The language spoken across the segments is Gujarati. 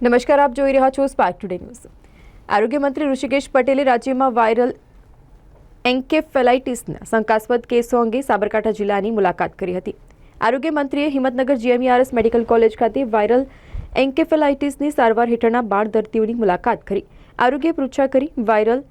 નમસ્કાર, આપ જોઈ રહ્યા છો સ્પાર્ક ટુડે ન્યૂઝ આરોગ્ય મંત્રી ઋષિકેશ પટેલે રાજ્યમાં વાયરલ એન્કેફેલાઇટિસના શંકાસ્પદ કેસો અંગે સાબરકાંઠા જિલ્લાની મુલાકાત કરી હતી. આરોગ્ય મંત્રીએ હિંમતનગર જીએમઈઆરએસ મેડિકલ કોલેજ ખાતે વાયરલ એન્કેફેલાઇટિસની સારવાર હેઠળના બાળ દર્દીઓની મુલાકાત કરી. આરોગ્ય પૃચ્છા કરી, વાયરલ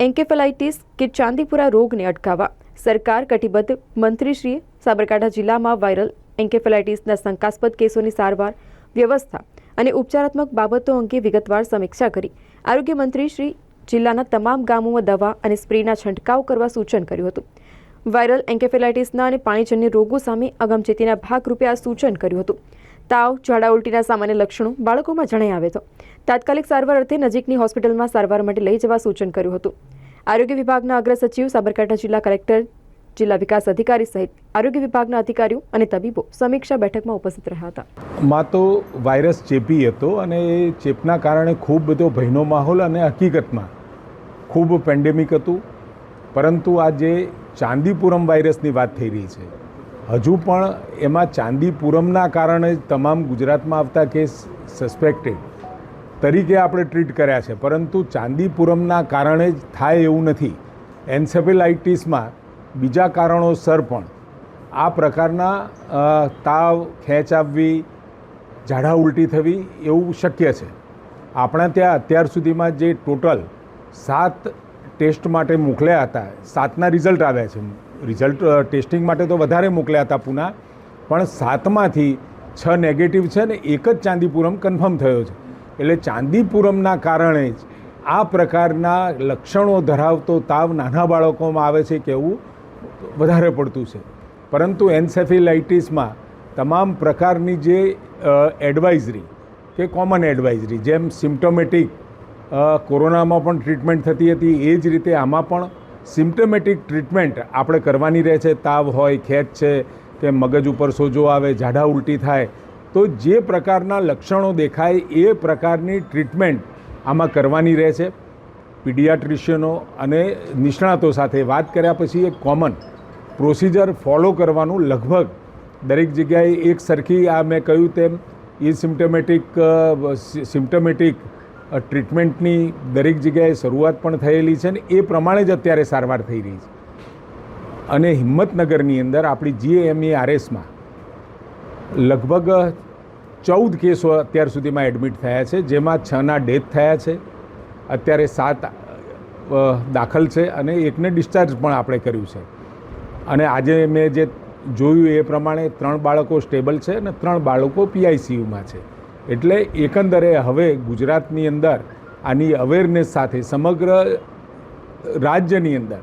એન્કેફેલાઇટિસ કે ચાંદીપુરા રોગને અટકાવવા સરકાર કટિબદ્ધ મંત્રીશ્રીએ સાબરકાંઠા જિલ્લામાં વાયરલ એન્કેફેલાઇટિસના શંકાસ્પદ કેસોની સારવાર વ્યવસ્થા અને ઉપચારાત્મક બાબતો અંગે વિગતવાર સમીક્ષા કરી. આરોગ્ય મંત્રી શ્રી જિલ્લાના તમામ ગામોમાં દવા અને સ્પ્રેના છંટકાવ કરવા સૂચન કર્યું હતું. વાયરલ એન્કેફેલાઇટિસના અને પાણીજન્ય રોગો સામે અગમચેતીના ભાગરૂપે આ સૂચન કર્યું હતું. તાવ, ઝાડા ઉલટીના સામાન્ય લક્ષણો બાળકોમાં જણાઈ આવે તો. તાત્કાલિક સારવાર અર્થે નજીકની હોસ્પિટલમાં સારવાર માટે લઈ જવા સૂચન કર્યું હતું. આરોગ્ય વિભાગના અગ્ર સચિવ સાબરકાંઠા જિલ્લા કલેક્ટર જિલ્લા વિકાસ અધિકારી સહિત આરોગ્ય વિભાગના અધિકારીઓ અને તબીબો સમીક્ષા બેઠકમાં ઉપસ્થિત રહ્યા હતા. માં તો વાયરસ ચેપી હતો અને એ ચેપના કારણે ખૂબ બધો ભયનો માહોલ અને હકીકતમાં ખૂબ પેન્ડેમિક હતું. પરંતુ આ જે ચાંદીપુરમ વાયરસની વાત થઈ રહી છે. હજુ પણ એમાં ચાંદીપુરમના કારણે તમામ ગુજરાતમાં આવતા કેસ સસ્પેક્ટેડ તરીકે આપણે ટ્રીટ કર્યા છે. પરંતુ ચાંદીપુરમના કારણે જ થાય એવું નથી. એન્સેફેલાઇટિસમાં બીજા કારણોસર પણ આ પ્રકારના તાવ ખેંચ આવવી, ઝાડા ઉલટી થવી એવું શક્ય છે. આપણા ત્યાં અત્યાર સુધીમાં જે ટોટલ સાત ટેસ્ટ માટે મોકલ્યા હતા, સાતના રિઝલ્ટ આવ્યા છે. રિઝલ્ટ ટેસ્ટિંગ માટે તો વધારે મોકલ્યા હતા પુના, પણ સાતમાંથી છ નેગેટિવ છે ને એક જ ચાંદીપુરમ કન્ફર્મ થયો છે. એટલે ચાંદીપુરમના કારણે જ આ પ્રકારના લક્ષણો ધરાવતો તાવ નાના બાળકોમાં આવે છે કેવું વધારે પડતું છે. પરંતુ એન્સેફિલાઇટિસમાં તમામ પ્રકારની જે એડવાઇઝરી કે કોમન એડવાઇઝરી જેમ સિમ્ટોમેટિક કોરોનામાં પણ ટ્રીટમેન્ટ થતી હતી, એ જ રીતે આમાં પણ સિમ્ટોમેટિક ટ્રીટમેન્ટ આપણે કરવાની રહે છે. તાવ હોય, ખેંચ છે, કે મગજ ઉપર સોજો આવે ઝાડા ઉલટી થાય, તો જે પ્રકારના લક્ષણો દેખાય એ પ્રકારની ટ્રીટમેન્ટ આમાં કરવાની રહે છે. પીડિયાટ્રિશિયનો અને નિષ્ણાતો સાથે વાત કર્યા પછી એક કોમન પ્રોસિજર ફોલો કરવાનું લગભગ દરેક જગ્યાએ એક સરખી આ મેં કહ્યું તેમ એ સિમ્ટમેટિક સિમ્ટમેટિક ટ્રીટમેન્ટની દરેક જગ્યાએ શરૂઆત પણ થયેલી છે ને એ પ્રમાણે જ અત્યારે સારવાર થઈ રહી છે. અને હિંમતનગરની અંદર આપણી જીએમઈ આરએસમાં લગભગ ચૌદ કેસો અત્યાર સુધીમાં એડમિટ થયા છે, જેમાં છના ડેથ થયા છે. અત્યારે સાત દાખલ છે અને એકને ડિસ્ચાર્જ પણ આપણે કર્યું છે. અને આજે મેં જે જોયું એ પ્રમાણે ત્રણ બાળકો સ્ટેબલ છે અને ત્રણ બાળકો પીઆઈસીયુમાં છે. એટલે એકંદરે હવે ગુજરાતની અંદર આની અવેરનેસ સાથે સમગ્ર રાજ્યની અંદર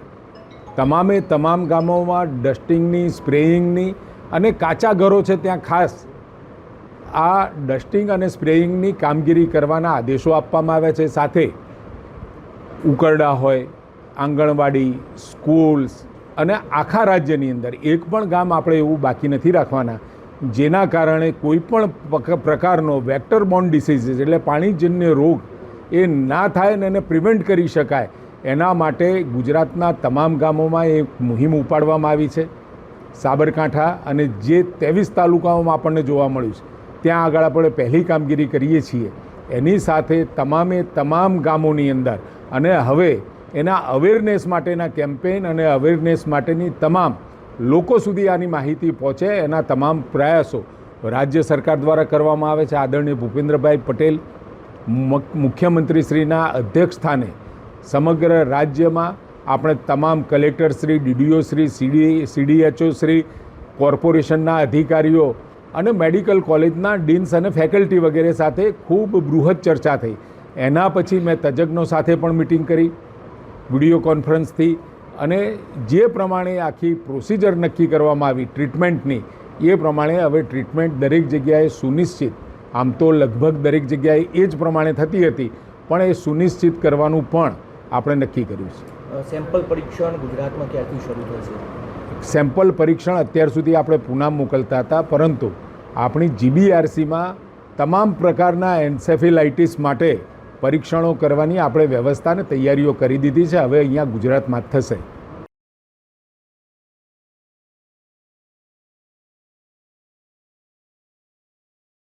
તમામે તમામ ગામોમાં ડસ્ટિંગની સ્પ્રેઇંગની અને કાચા ઘરો છે ત્યાં ખાસ આ ડસ્ટિંગ અને સ્પ્રેઇંગની કામગીરી કરવાના આદેશો આપવામાં આવ્યા છે. સાથે ઉકરડા હોય, આંગણવાડી, સ્કૂલ્સ અને આખા રાજ્યની અંદર એક પણ ગામ આપણે એવું બાકી નથી રાખવાના, જેના કારણે કોઈ પણ પ્રકારનો વેક્ટર બોન્ડ ડિસીઝીસ એટલે પાણીજન્ય રોગ એ ના થાય ને એને પ્રિવેન્ટ કરી શકાય, એના માટે ગુજરાતના તમામ ગામોમાં એક મુહિમ ઉપાડવામાં આવી છે. સાબરકાંઠા અને જે ત્રેવીસ તાલુકાઓમાં આપણને જોવા મળ્યું છે, ત્યાં આગળ આપણે પહેલી કામગીરી કરીએ છીએ. એની સાથે તમામે તમામ ગામોની અંદર અને હવે એના અવેરનેસ માટેના કેમ્પેઇન અને અવેરનેસ માટેની તમામ લોકો સુધી આની માહિતી પહોંચે એના તમામ પ્રયાસો રાજ્ય સરકાર દ્વારા કરવામાં આવે છે. આદરણીય ભૂપેન્દ્રભાઈ પટેલ મુખ- મુખ્યમંત્રીશ્રીના અધ્યક્ષ સ્થાને સમગ્ર રાજ્યમાં આપણે તમામ collector shri DDO shri CD CDHO shri કોર્પોરેશનના અધિકારીઓ અને મેડિકલ કોલેજના ડીન્સ અને ફેકલ્ટી વગેરે સાથે ખૂબ બૃહદ ચર્ચા થઈ. એના પછી મેં તજજ્ઞો સાથે પણ મિટિંગ કરી વીડિયો કોન્ફરન્સથી અને જે પ્રમાણે આખી પ્રોસિજર નક્કી કરવામાં આવી ટ્રીટમેન્ટની એ પ્રમાણે હવે ટ્રીટમેન્ટ દરેક જગ્યાએ સુનિશ્ચિત. આમ તો લગભગ દરેક જગ્યાએ એ જ પ્રમાણે થતી હતી પણ એ સુનિશ્ચિત કરવાનું પણ આપણે નક્કી કર્યું છે. સેમ્પલ પરીક્ષણ ગુજરાતમાં ક્યાંથી શરૂ થશે? સેમ્પલ પરીક્ષણ અત્યાર સુધી આપણે પુના મોકલતા હતા પરંતુ આપણી જીબીઆરસીમાં તમામ પ્રકારના એન્સેફિલાઇટિસ માટે પરીક્ષણો કરવાની આપણે વ્યવસ્થા અને તૈયારીઓ કરી દીધી છે. હવે અહીંયા ગુજરાતમાં થશે.